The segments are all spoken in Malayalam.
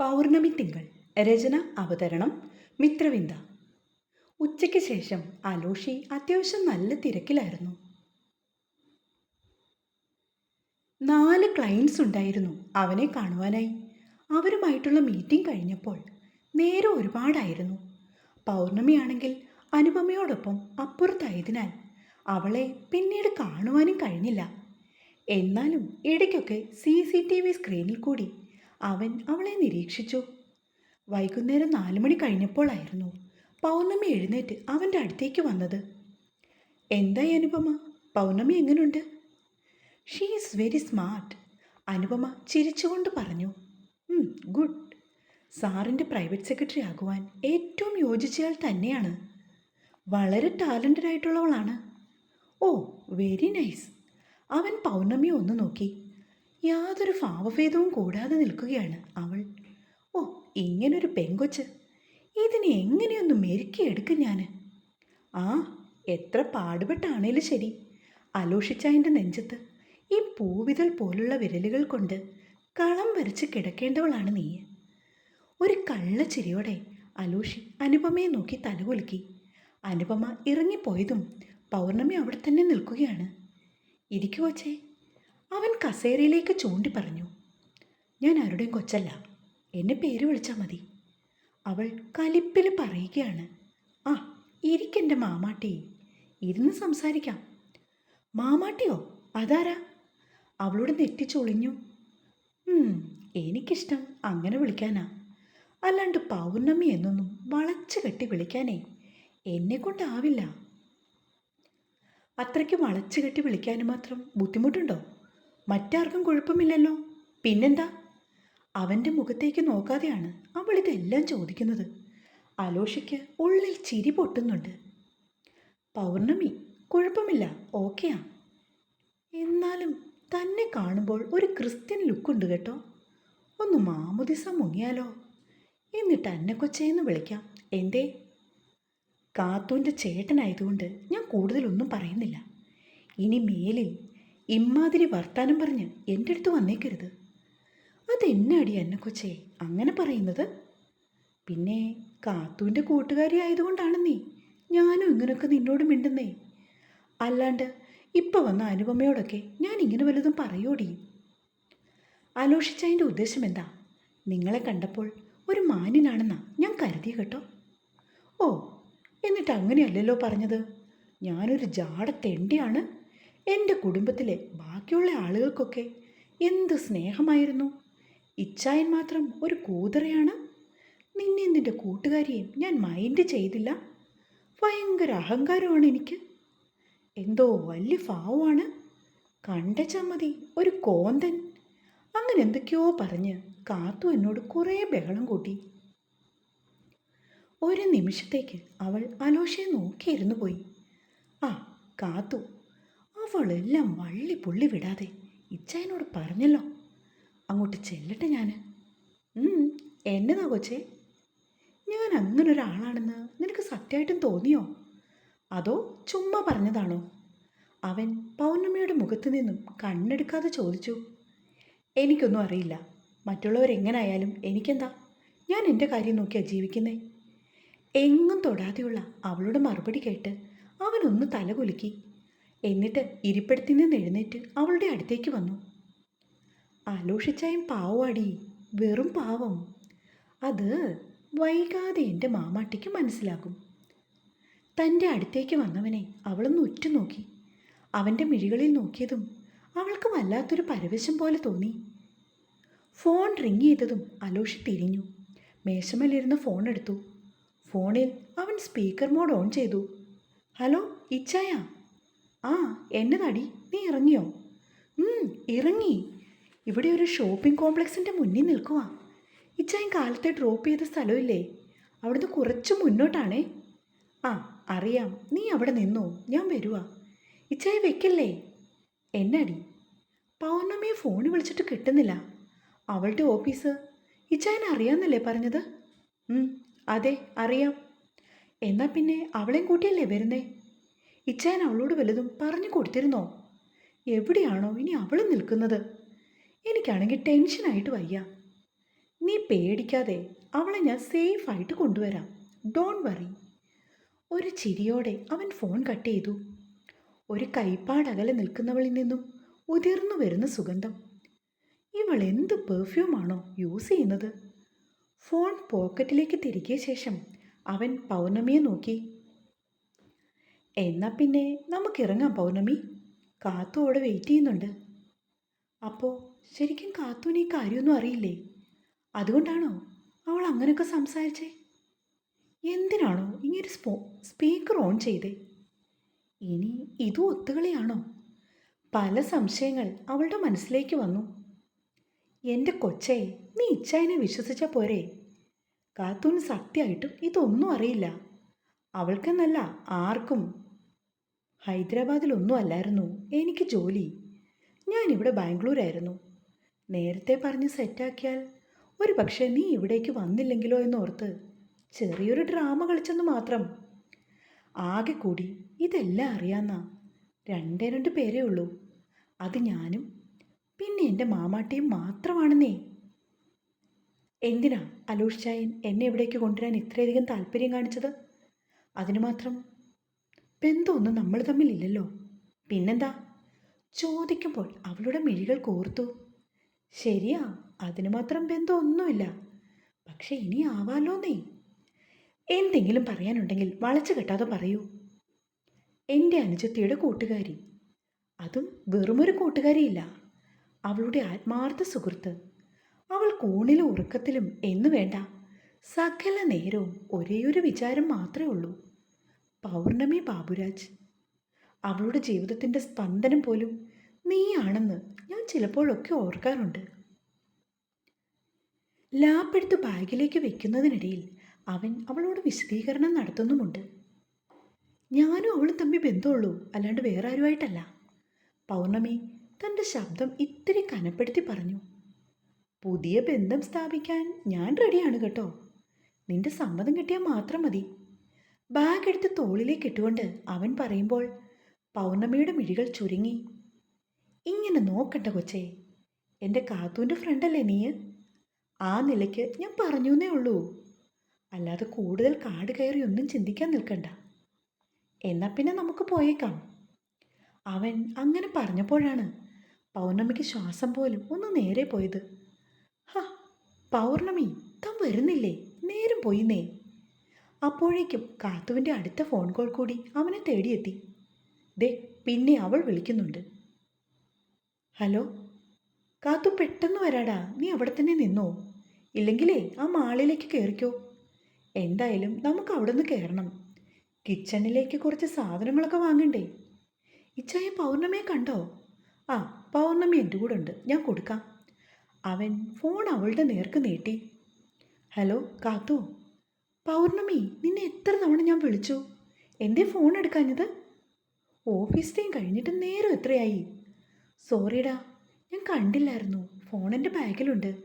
പൗർണമി തിങ്കൾ രചന അവതരണം മിത്രവിന്ദ. ഉച്ചയ്ക്ക് ശേഷം അലോഷി അത്യാവശ്യം നല്ല തിരക്കിലായിരുന്നു. നാല് ക്ലയൻസ് ഉണ്ടായിരുന്നു അവനെ കാണുവാനായി. അവരുമായിട്ടുള്ള മീറ്റിംഗ് കഴിഞ്ഞപ്പോൾ നേരെ ഒരുപാടായിരുന്നു. പൗർണമിയാണെങ്കിൽ അനുപമയോടൊപ്പം അപ്പുറത്തായതിനാൽ അവളെ പിന്നീട് കാണുവാനും കഴിഞ്ഞില്ല. എന്നാലും ഇടയ്ക്കൊക്കെ സി സി ടി വി സ്ക്രീനിൽ കൂടി അവൻ അവളെ നിരീക്ഷിച്ചു. വൈകുന്നേരം നാല് മണി കഴിഞ്ഞപ്പോഴായിരുന്നു പൗർണമി എഴുന്നേറ്റ് അവന്റെ അടുത്തേക്ക് വന്നത്. എന്തായി അനുപമ? പൗർണമി എങ്ങനെയുണ്ട് she is very smart Anupama ചിരിച്ചുകൊണ്ട് പറഞ്ഞു. ഗുഡ് സാറിന്റെ പ്രൈവറ്റ് സെക്രട്ടറി ആകുവാൻ ഏറ്റവും യോജിച്ചയാൾ തന്നെയാണ്. വളരെ ടാലന്റഡ് ആയിട്ടുള്ളവളാണ്. ഓ വെരി നൈസ് അവൻ പൗർണമി ഒന്ന് നോക്കി. യാതൊരു ഭാവഭേദവും കൂടാതെ നിൽക്കുകയാണ് അവൾ. ഓ ഇങ്ങനൊരു പെങ്കൊച്ച്. ഇതിനെ എങ്ങനെയൊന്ന് മെരുക്കിയെടുക്കും ഞാൻ ആ എത്ര പാടുപെട്ടാണേലും ശരി. അലോഷിച്ചതിന്റെ നെഞ്ചത്ത് ഈ പൂവിതൽ പോലുള്ള വിരലുകൾ കൊണ്ട് കളം വരച്ച് കിടക്കേണ്ടവളാണ് നീ ഒരു കള്ളച്ചിരിയോടെ അലോഷി അനുപമയെ നോക്കി തലകുലുക്കി. അനുപമ ഇറങ്ങിപ്പോയതും പൗർണമി അവിടെ തന്നെ നിൽക്കുകയാണ്. ഇരിക്കു കൊച്ചേ അവൻ കസേരയിലേക്ക് ചൂണ്ടി പറഞ്ഞു ഞാൻ ആരുടെയും കൊച്ചല്ല. എന്നെ പേര് വിളിച്ചാൽ മതി. അവൾ കലിപ്പിൽ പറയുകയാണ് ആ ഇരിക്കെന്റെ മാമാട്ടി. ഇരുന്ന് സംസാരിക്കാം. മാമാട്ടിയോ? അതാരാ? അവളോട് നെറ്റിച്ചൊളിഞ്ഞു "ഉം, എനിക്കിഷ്ടം അങ്ങനെ വിളിക്കാനാ. അല്ലാണ്ട് പൗർണമി എന്നൊന്നും വളച്ചു കെട്ടി വിളിക്കാനേ എന്നെ കൊണ്ടാവില്ല അത്രയ്ക്ക് വളച്ചു കെട്ടി വിളിക്കാനും മാത്രം ബുദ്ധിമുട്ടുണ്ടോ? മറ്റാർക്കും കുഴപ്പമില്ലല്ലോ. പിന്നെന്താ? അവന്റെ മുഖത്തേക്ക് നോക്കാതെയാണ് അവൾ ഇതെല്ലാം ചോദിക്കുന്നത്. അലോഷയ്ക്ക് ഉള്ളിൽ ചിരി പൊട്ടുന്നുണ്ട്. പൗർണമി കുഴപ്പമില്ല ഓക്കെയാ. എന്നാലും തന്നെ കാണുമ്പോൾ ഒരു ക്രിസ്ത്യൻ ലുക്കുണ്ട് കേട്ടോ. ഒന്ന് മാമുദിസ മുങ്ങിയാലോ? എന്നിട്ട് അന്നെ കൊച്ചേന്ന് വിളിക്കാം. എന്തേ? കാത്തൂന്റെ ചേട്ടനായതുകൊണ്ട് ഞാൻ കൂടുതലൊന്നും പറയുന്നില്ല. ഇനി മേലിൽ ഇമ്മാതിരി വർത്താനം പറഞ്ഞ് എന്റെ അടുത്ത് വന്നേക്കരുത്. അതെന്നാടി അന്ന കൊച്ചേ? അങ്ങനെ പറയുന്നത്? പിന്നെ കാത്തുവിന്റെ കൂട്ടുകാരി നീ. ഞാനും ഇങ്ങനൊക്കെ നിന്നോട് മിണ്ടുന്നേ. അല്ലാണ്ട് ഇപ്പം വന്ന അനുപമയോടൊക്കെ ഞാൻ ഇങ്ങനെ വലുതും പറയോടി? ആലോഷിച്ചതിന്റെ ഉദ്ദേശം എന്താ? നിങ്ങളെ കണ്ടപ്പോൾ ഒരു മാന്യനാണെന്നാ ഞാൻ കരുതി കേട്ടോ. ഓ എന്നിട്ട് അങ്ങനെയല്ലല്ലോ പറഞ്ഞത്. ഞാനൊരു ജാടത്തെണ്ടിയാണ്. എന്റെ കുടുംബത്തിലെ ബാക്കിയുള്ള ആളുകൾക്കൊക്കെ എന്ത് സ്നേഹമായിരുന്നു? ഇച്ചായൻ മാത്രം ഒരു കൂതറയാണ്? നിന്നെ നിന്റെ കൂട്ടുകാരിയെയും ഞാൻ മൈൻഡ് ചെയ്തില്ല. ഭയങ്കര അഹങ്കാരമാണ് എനിക്ക്. എന്തോ വലിയ ഭാവമാണ് കണ്ട ചമ്മതി ഒരു കോന്തൻ. അങ്ങനെ എന്തൊക്കെയോ പറഞ്ഞ് കാത്തു എന്നോട് കുറേ ബഹളം കൂട്ടി. ഒരു നിമിഷത്തേക്ക് അവൾ അലോഷയെ നോക്കിയിരുന്നു പോയി ആ കാത്തു. അവളെല്ലാം വള്ളി പുള്ളി വിടാതെ ഇച്ചായനോട് പറഞ്ഞല്ലോ. അങ്ങോട്ട് ചെല്ലട്ടെ ഞാൻ എന്നതാ കൊച്ചേ? ഞാൻ അങ്ങനെ ഒരാളാണെന്ന് നിനക്ക് സത്യമായിട്ടും തോന്നിയോ? അതോ ചുമ്മാ പറഞ്ഞതാണോ? അവൻ പൗർണമിയുടെ മുഖത്ത് നിന്നും കണ്ണെടുക്കാതെ ചോദിച്ചു. എനിക്കൊന്നും അറിയില്ല. മറ്റുള്ളവരെങ്ങനായാലും എനിക്കെന്താ? ഞാൻ എന്റെ കാര്യം നോക്കിയാ ജീവിക്കുന്നേ. എങ്ങും തൊടാതെയുള്ള അവളുടെ മറുപടി കേട്ട് അവനൊന്ന് തലകുലുക്കി. എന്നിട്ട് ഇരിപ്പിടത്തിൽ നിന്ന് എഴുന്നേറ്റ് അവളുടെ അടുത്തേക്ക് വന്നു. ആലോഷിച്ചായും പാവാടി വെറും പാവം. അത് വൈകാതെ എന്റെ മാമാട്ടിക്ക് മനസ്സിലാകും. തന്റെ അടുത്തേക്ക് വന്നവനെ അവളൊന്ന് ഉറ്റുനോക്കി. അവന്റെ മിഴികളിൽ നോക്കിയതും അവൾക്ക് വല്ലാത്തൊരു പരവശം പോലെ തോന്നി. ഫോൺ റിങ് ചെയ്തതും അലോഷി തിരിഞ്ഞു. മേശമേലിരുന്ന് ഫോൺ എടുത്തു. ഫോണിൽ അവൻ സ്പീക്കർ മോഡ് ഓൺ ചെയ്തു. ഹലോ ഇച്ചായ? ആ എന്നതാടി? നീ ഇറങ്ങിയോ? ഇറങ്ങി. ഇവിടെ ഒരു ഷോപ്പിംഗ് കോംപ്ലക്സിന്റെ മുന്നിൽ നിൽക്കുവാ. ഇച്ചായൻ കാലത്തെ ഡ്രോപ്പ് ചെയ്ത സ്ഥലമില്ലേ? അവിടുന്ന് കുറച്ച് മുന്നോട്ടാണേ. ആ അറിയാം. നീ അവിടെ നിന്നോ? ഞാൻ വരുവാ. ഇച്ചായ വെക്കല്ലേ? എന്നടി? പൗർണമിയെ ഫോണിൽ വിളിച്ചിട്ട് കിട്ടുന്നില്ല. അവളുടെ ഓഫീസ് ഇച്ചായൻ അറിയാമെന്നല്ലേ പറഞ്ഞത്? അതെ അറിയാം. എന്നാൽ പിന്നെ അവളെയും കൂട്ടിയല്ലേ വരുന്നേ? ഇച്ചായൻ അവളോട് വലുതും പറഞ്ഞു കൊടുത്തിരുന്നോ? എവിടെയാണോ ഇനി അവൾ നിൽക്കുന്നത്? എനിക്കാണെങ്കിൽ ടെൻഷനായിട്ട് വയ്യ. നീ പേടിക്കാതെ അവളെ ഞാൻ സേഫായിട്ട് കൊണ്ടുവരാം. ഡോൺ വറി ഒരു ചിരിയോടെ അവൻ ഫോൺ കട്ട് ചെയ്തു. ഒരു കൈപ്പാടകലെ നിൽക്കുന്നവളിൽ നിന്നും ഉതിർന്നു വരുന്ന സുഗന്ധം. ഇവൾ എന്ത് പെർഫ്യൂമാണോ യൂസ് ചെയ്യുന്നത്? ഫോൺ പോക്കറ്റിലേക്ക് തിരികിയ ശേഷം അവൻ പൗർണമിയെ നോക്കി. എന്നാ പിന്നെ നമുക്ക് ഇറങ്ങാം പൗർണമി. കാത്തു അവിടെ വെയിറ്റ് ചെയ്യുന്നുണ്ട്. അപ്പോൾ ശരിക്കും കാത്തുവിന് ഈ കാര്യമൊന്നും അറിയില്ലേ? അതുകൊണ്ടാണോ അവൾ അങ്ങനെയൊക്കെ സംസാരിച്ചേ? എന്തിനാണോ ഇങ്ങനെ സ്പോ സ്പീക്കർ ഓൺ ചെയ്തേ? ഇനി ഇതും ഒത്തുകളിയാണോ? പല സംശയങ്ങൾ അവളുടെ മനസ്സിലേക്ക് വന്നു. എന്റെ കൊച്ചേ നീ ഇച്ചായനെ വിശ്വസിച്ച പോരെ? കാത്തൂന് സത്യമായിട്ടും ഇതൊന്നും അറിയില്ല. അവൾക്കെന്നല്ല ആർക്കും ഹൈദരാബാദിലൊന്നും അല്ലായിരുന്നു എനിക്ക് ജോലി. ഞാനിവിടെ ബാംഗ്ലൂരായിരുന്നു. നേരത്തെ പറഞ്ഞ് സെറ്റാക്കിയാൽ ഒരു പക്ഷേ നീ ഇവിടേക്ക് വന്നില്ലെങ്കിലോ എന്നോർത്ത് ചെറിയൊരു ഡ്രാമ കളിച്ചെന്ന് മാത്രം. ആകെ കൂടി ഇതെല്ലാം അറിയാന്ന രണ്ടേ രണ്ട് പേരേ ഉള്ളൂ. അത് ഞാനും പിന്നെ എന്റെ മാമാട്ടിയും മാത്രമാണെന്നേ. എന്തിനാ അലോഷ് ചായൻ എന്നെ ഇവിടേക്ക് കൊണ്ടുവരാൻ ഇത്രയധികം താല്പര്യം കാണിച്ചത്? അതിന് മാത്രം ബന്ധമൊന്നും നമ്മൾ തമ്മിലില്ലല്ലോ. പിന്നെന്താ? ചോദിക്കുമ്പോൾ അവളുടെ മിഴികൾ കോർത്തു. ശരിയാ അതിന് മാത്രം ബന്ധമൊന്നുമില്ല. പക്ഷെ ഇനി ആവാലോ ആവാലോന്നേ. എന്തെങ്കിലും പറയാനുണ്ടെങ്കിൽ വളച്ചു കെട്ടാതെ പറയൂ. എന്റെ അനുജത്തിയുടെ കൂട്ടുകാരി. അതും വെറുമൊരു കൂട്ടുകാരിയില്ല. അവളുടെ ആത്മാർത്ഥ സുഹൃത്ത്. അവൾ കൂണിലും ഉറക്കത്തിലും എന്നു വേണ്ട സകല നേരവും ഒരേയൊരു വിചാരം മാത്രമേ ഉള്ളൂ. പൗർണമി ബാബുരാജ്. അവളുടെ ജീവിതത്തിന്റെ സ്പന്ദനം പോലും നീയാണെന്ന് ഞാൻ ചിലപ്പോഴൊക്കെ ഓർക്കാറുണ്ട്. ലാപ്പെടുത്ത് ബാഗിലേക്ക് വെക്കുന്നതിനിടയിൽ അവൻ അവളോട് വിശദീകരണം നടത്തുന്നുമുണ്ട്. ഞാനും അവളും തമ്മിൽ ബന്ധമുള്ളൂ അല്ലാണ്ട് വേറെ ആരുമായിട്ടല്ല പൗർണമി തന്റെ ശബ്ദം ഇത്തിരി കനപ്പെടുത്തി പറഞ്ഞു പുതിയ ബന്ധം സ്ഥാപിക്കാൻ ഞാൻ റെഡിയാണ് കേട്ടോ. നിന്റെ സമ്മതം കിട്ടിയാൽ മാത്രം മതി. ബാഗ് എടുത്ത് തോളിലേക്ക് ഇട്ടുകൊണ്ട് അവൻ പറയുമ്പോൾ പൗർണമിയുടെ മിഴികൾ ചുരുങ്ങി. ഇങ്ങനെ നോക്കണ്ട കൊച്ചേ എന്റെ കാത്തൂന്റെ ഫ്രണ്ടല്ലേ നീ ആ നിലയ്ക്ക് ഞാൻ പറഞ്ഞു പറഞ്ഞേ ഉള്ളൂ. അല്ലാതെ കൂടുതൽ കാട് കയറി ഒന്നും ചിന്തിക്കാൻ നിൽക്കണ്ട. എന്നാൽ പിന്നെ നമുക്ക് പോയേക്കാം. അവൻ അങ്ങനെ പറഞ്ഞപ്പോഴാണ് പൗർണമിക്ക് ശ്വാസം പോലും ഒന്ന് നേരെ പോയത്. ഹ പൗർണമി താൻ വരുന്നില്ലേ? നേരം പോയിന്നേ. അപ്പോഴേക്കും കാത്തുവിന്റെ അടുത്ത ഫോൺ കോൾ കൂടി അവനെ തേടിയെത്തി. ദേ പിന്നെ അവൾ വിളിക്കുന്നുണ്ട്. ഹലോ? കാത്തു പെട്ടെന്ന് വരാടാ. നീ അവിടെ തന്നെ നിന്നോ? ഇല്ലെങ്കിലേ ആ മാളിലേക്ക് കയറിക്കോ എന്തായാലും നമുക്ക് അവിടെ നിന്ന് കയറണം കിച്ചണിലേക്ക് കുറച്ച് സാധനങ്ങളൊക്കെ വാങ്ങണ്ടേ? ഇച്ചായ പൗർണമിയെ കണ്ടോ? ആ പൗർണമി എന്റെ കൂടെ ഉണ്ട്. ഞാൻ കൊടുക്കാം. അവൻ ഫോൺ അവളുടെ നേർക്ക് നീട്ടി. ഹലോ കാത്തു? പൗർണമി നിന്നെ എത്ര തവണ ഞാൻ വിളിച്ചു? എന്റെ ഫോൺ എടുക്കാഞ്ഞത്? ഓഫീസ് ടൈം കഴിഞ്ഞിട്ട് നേരം എത്രയായി? സോറിടാ ഞാൻ കണ്ടില്ലായിരുന്നു. ഫോൺ എന്റെ ബാഗിലുണ്ട്.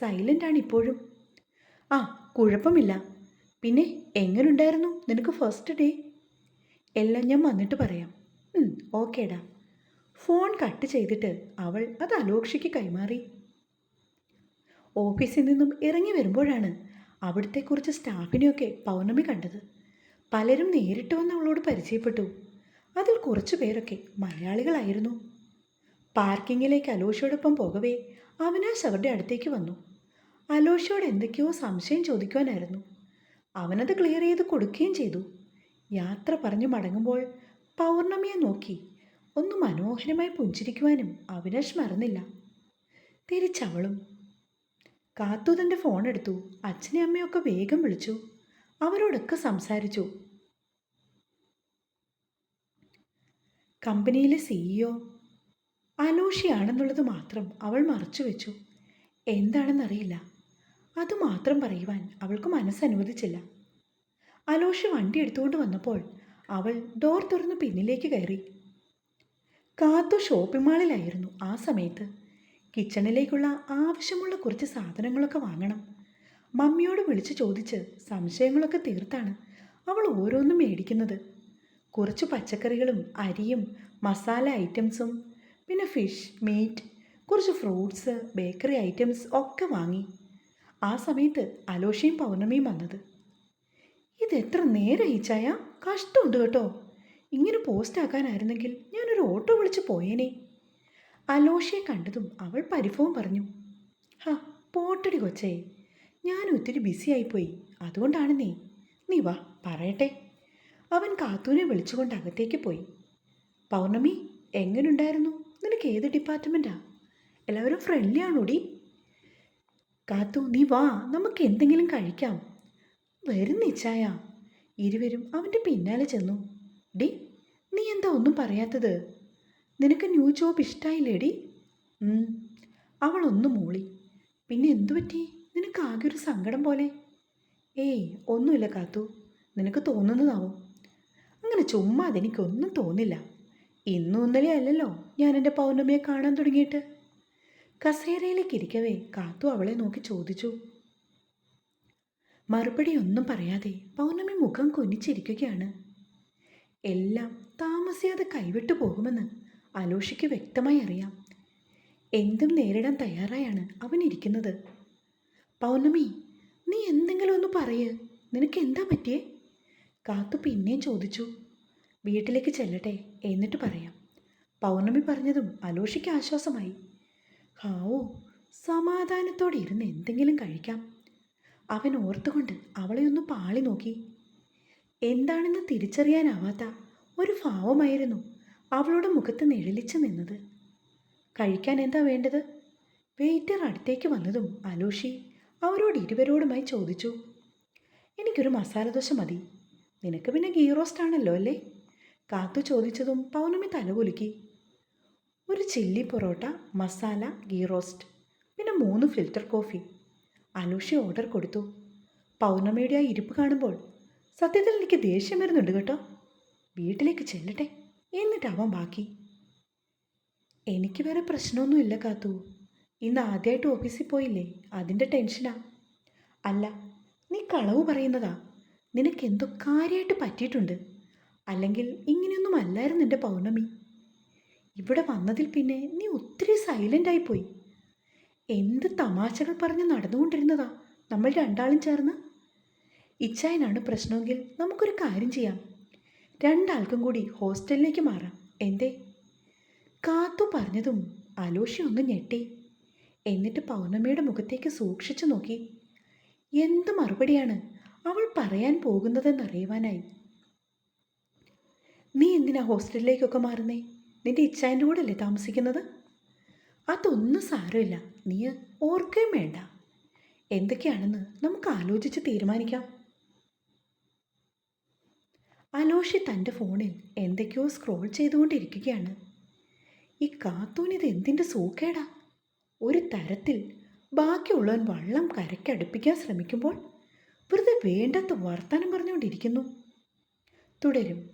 സൈലന്റ് ആണ് ഇപ്പോഴും. ആ കുഴപ്പമില്ല. പിന്നെ എങ്ങനെയുണ്ടായിരുന്നു നിനക്ക് ഫസ്റ്റ് ഡേ എല്ലാം ഞാൻ വന്നിട്ട് പറയാം. ഓക്കേടാ ഫോൺ കട്ട് ചെയ്തിട്ട് അവൾ അത് അലോക്ഷിക്ക് കൈമാറി. ഓഫീസിൽ നിന്നും ഇറങ്ങി വരുമ്പോഴാണ് അവിടുത്തെ കുറച്ച് സ്റ്റാഫിനെയൊക്കെ പൗർണമി കണ്ടത്. പലരും നേരിട്ട് വന്ന് അവളോട് പരിചയപ്പെട്ടു. അതിൽ കുറച്ചു പേരൊക്കെ മലയാളികളായിരുന്നു. പാർക്കിങ്ങിലേക്ക് അലോഷയോടൊപ്പം പോകവേ അവനാശ് അവരുടെ അടുത്തേക്ക് വന്നു. അലോഷയോട് എന്തൊക്കെയോ സംശയം ചോദിക്കുവാനായിരുന്നു. അവനത് ക്ലിയർ ചെയ്ത് കൊടുക്കുകയും ചെയ്തു. യാത്ര പറഞ്ഞു മടങ്ങുമ്പോൾ പൗർണമിയെ നോക്കി ഒന്ന് മനോഹരമായി പുഞ്ചിരിക്കുവാനും അവിനാശ് മറന്നില്ല. തിരിച്ചവളും കാത്തു തന്റെ ഫോൺ എടുത്തു. അച്ഛനെ അമ്മയൊക്കെ വേഗം വിളിച്ചു. അവരോടൊക്കെ സംസാരിച്ചു. കമ്പനിയിലെ സിഇഒ അലോഷിയാണെന്നുള്ളത് മാത്രം അവൾ മറച്ചു വെച്ചു. എന്താണെന്നറിയില്ല. അതുമാത്രം പറയുവാൻ അവൾക്ക് മനസ്സനുവദിച്ചില്ല. അലോഷി വണ്ടി എടുത്തുകൊണ്ട് വന്നപ്പോൾ അവൾ ഡോർ തുറന്ന് പിന്നിലേക്ക് കയറി. കാത്തു ഷോപ്പിംഗ് മാളിലായിരുന്നു ആ സമയത്ത്. കിച്ചണിലേക്കുള്ള ആവശ്യമുള്ള കുറച്ച് സാധനങ്ങളൊക്കെ വാങ്ങണം. മമ്മിയോട് വിളിച്ച് ചോദിച്ച് സംശയങ്ങളൊക്കെ തീർത്താണ് അവൾ ഓരോന്നും മേടിക്കുന്നത്. കുറച്ച് പച്ചക്കറികളും അരിയും മസാല ഐറ്റംസും പിന്നെ ഫിഷ് മീറ്റ് കുറച്ച് ഫ്രൂട്ട്സ് ബേക്കറി ഐറ്റംസ് ഒക്കെ വാങ്ങി. ആ സമയത്ത് അലോഷയും പൗർണമിയും വന്നത്. ഇത് എത്ര നേരം ഈച്ചായ കഷ്ടമുണ്ട് കേട്ടോ. ഇങ്ങനെ പോസ്റ്റ് ആക്കാനായിരുന്നെങ്കിൽ ഞാനൊരു ഓട്ടോ വിളിച്ച് പോയേനെ. അലോഷയെ കണ്ടതും അവൾ പരിഭവം പറഞ്ഞു ഹാ പോട്ടടി കൊച്ചേ ഞാൻ ഒത്തിരി ബിസിയായിപ്പോയി അതുകൊണ്ടാണ് നീ. നീ വാ പറയട്ടെ. അവൻ കാത്തൂനെ വിളിച്ചുകൊണ്ട് അകത്തേക്ക് പോയി. പൗർണമി എങ്ങനെയുണ്ടായിരുന്നു നിനക്ക് ഏത് ഡിപ്പാർട്ട്മെന്റാ എല്ലാവരും ഫ്രണ്ട്ലി ആണോടി? കാത്തു നീ വാ. നമുക്ക് എന്തെങ്കിലും കഴിക്കാം. വരുന്നിച്ചായ ഇരുവരും അവന്റെ പിന്നാലെ ചെന്നു. ഡി നീ എന്താ ഒന്നും പറയാത്തത്? നിനക്ക് ന്യൂ ജോബ് ഇഷ്ടായില്ലേടി? ഉം. അവൾ ഒന്ന് മൂളി. പിന്നെ എന്തു പറ്റി? നിനക്ക് ആകെ ഒരു സങ്കടം പോലെ. ഏയ് ഒന്നുമില്ല കാത്തു. നിനക്ക് തോന്നുന്നതാവും. അങ്ങനെ ചുമ്മാ അതെനിക്കൊന്നും തോന്നില്ല. ഇന്നും ഇന്നലെ അല്ലല്ലോ ഞാൻ എന്റെ പൗർണമിയെ കാണാൻ തുടങ്ങിയിട്ട്. കസേരയിലേക്ക് ഇരിക്കവേ കാത്തു അവളെ നോക്കി ചോദിച്ചു. മറുപടി ഒന്നും പറയാതെ പൗർണമി മുഖം കുനിച്ചിരിക്കുകയാണ്. എല്ലാം താമസിയാതെ കൈവിട്ടു പോകുമെന്ന് അലോഷിക്ക് വ്യക്തമായി അറിയാം. എന്തും നേരിടാൻ തയ്യാറായാണ് അവൻ ഇരിക്കുന്നത്. പൗർണമി നീ എന്തെങ്കിലും ഒന്ന് പറയ്. നിനക്ക് എന്താ പറ്റിയേ? കാത്തു പിന്നെയും ചോദിച്ചു. വീട്ടിലേക്ക് ചെല്ലട്ടെ എന്നിട്ട് പറയാം. പൗർണമി പറഞ്ഞതും അലോഷിക്ക് ആശ്വാസമായി. ഹാവോ സമാധാനത്തോടെ ഇരുന്ന് എന്തെങ്കിലും കഴിക്കാം. അവൻ ഓർത്തുകൊണ്ട് അവളെ ഒന്ന് പാളി നോക്കി. എന്താണെന്ന് തിരിച്ചറിയാനാവാത്ത ഒരു ഭാവമായിരുന്നു. അവളുടെ മുഖത്ത് നിഴലിച്ചു നിന്നത് കഴിക്കാൻ എന്താ വേണ്ടത്? വെയിറ്റർ അടുത്തേക്ക് വന്നതും അലോഷി അവരോട് ഇരുവരോടുമായി ചോദിച്ചു. എനിക്കൊരു മസാലദോശ മതി. നിനക്ക് പിന്നെ ഗീ റോസ്റ്റ് ആണല്ലോ അല്ലേ? കാത്തു ചോദിച്ചതും പൗർണമി തലകുലുക്കി. ഒരു chilli parotta masala ghee roast പിന്നെ മൂന്ന് ഫിൽറ്റർ കോഫി. അലോഷി ഓർഡർ കൊടുത്തു. പൗർണമിയുടെ ആ ഇരിപ്പ് കാണുമ്പോൾ സത്യത്തിൽ എനിക്ക് ദേഷ്യം വരുന്നുണ്ട് കേട്ടോ. വീട്ടിലേക്ക് ചെല്ലട്ടെ. എന്നിട്ടാവാം ബാക്കി. എനിക്ക് വേറെ പ്രശ്നമൊന്നുമില്ല കാത്തു. ഇന്ന് ആദ്യമായിട്ട് ഓഫീസിൽ പോയില്ലേ? അതിന്റെ ടെൻഷനാ. അല്ല നീ കളവ് പറയുന്നതാ. നിനക്ക് എന്തോ കാര്യമായിട്ട് പറ്റിയിട്ടുണ്ട്. അല്ലെങ്കിൽ ഇങ്ങനെയൊന്നും അല്ലായിരുന്നു എന്റെ പൗർണമി. ഇവിടെ വന്നതിൽ പിന്നെ നീ ഒത്തിരി സൈലന്റ് ആയിപ്പോയി എന്ത് തമാശകൾ പറഞ്ഞ് നടന്നുകൊണ്ടിരുന്നതാ? നമ്മൾ രണ്ടാളും ചേർന്ന്? ഇച്ചായനാണ് പ്രശ്നമെങ്കിൽ നമുക്കൊരു കാര്യം ചെയ്യാം. രണ്ടാൾക്കും കൂടി ഹോസ്റ്റലിലേക്ക് മാറാം. എന്തേ? കാത്തു പറഞ്ഞതും അലോഷി ഒന്ന് ഞെട്ടി. എന്നിട്ട് പൗർണമിയുടെ മുഖത്തേക്ക് സൂക്ഷിച്ചു നോക്കി. എന്ത് മറുപടിയാണ് അവൾ പറയാൻ പോകുന്നതെന്നറിയുവാനായി? നീ എന്തിനാ ഹോസ്റ്റലിലേക്കൊക്കെ മാറുന്നേ? നിന്റെ ഇച്ഛാന്റെ കൂടെ അല്ലേ താമസിക്കുന്നത്? അതൊന്നും സാരമില്ല. നീ ഓർക്കുകയും വേണ്ട. എന്തൊക്കെയാണെന്ന് നമുക്ക് ആലോചിച്ച് തീരുമാനിക്കാം. അലോഷി തന്റെ ഫോണിൽ എന്തൊക്കെയോ സ്ക്രോൾ ചെയ്തുകൊണ്ടിരിക്കുകയാണ്. ഈ കാത്തൂനിത് എന്തിന്റെ സൂക്കേടാ? ഒരു തരത്തിൽ ബാക്കിയുള്ളവൻ വള്ളം കരയ്ക്കടുപ്പിക്കാൻ ശ്രമിക്കുമ്പോൾ വെറുതെ വേണ്ടാത്ത വർത്തമാനം പറഞ്ഞുകൊണ്ടിരിക്കുന്നു. തുടരും.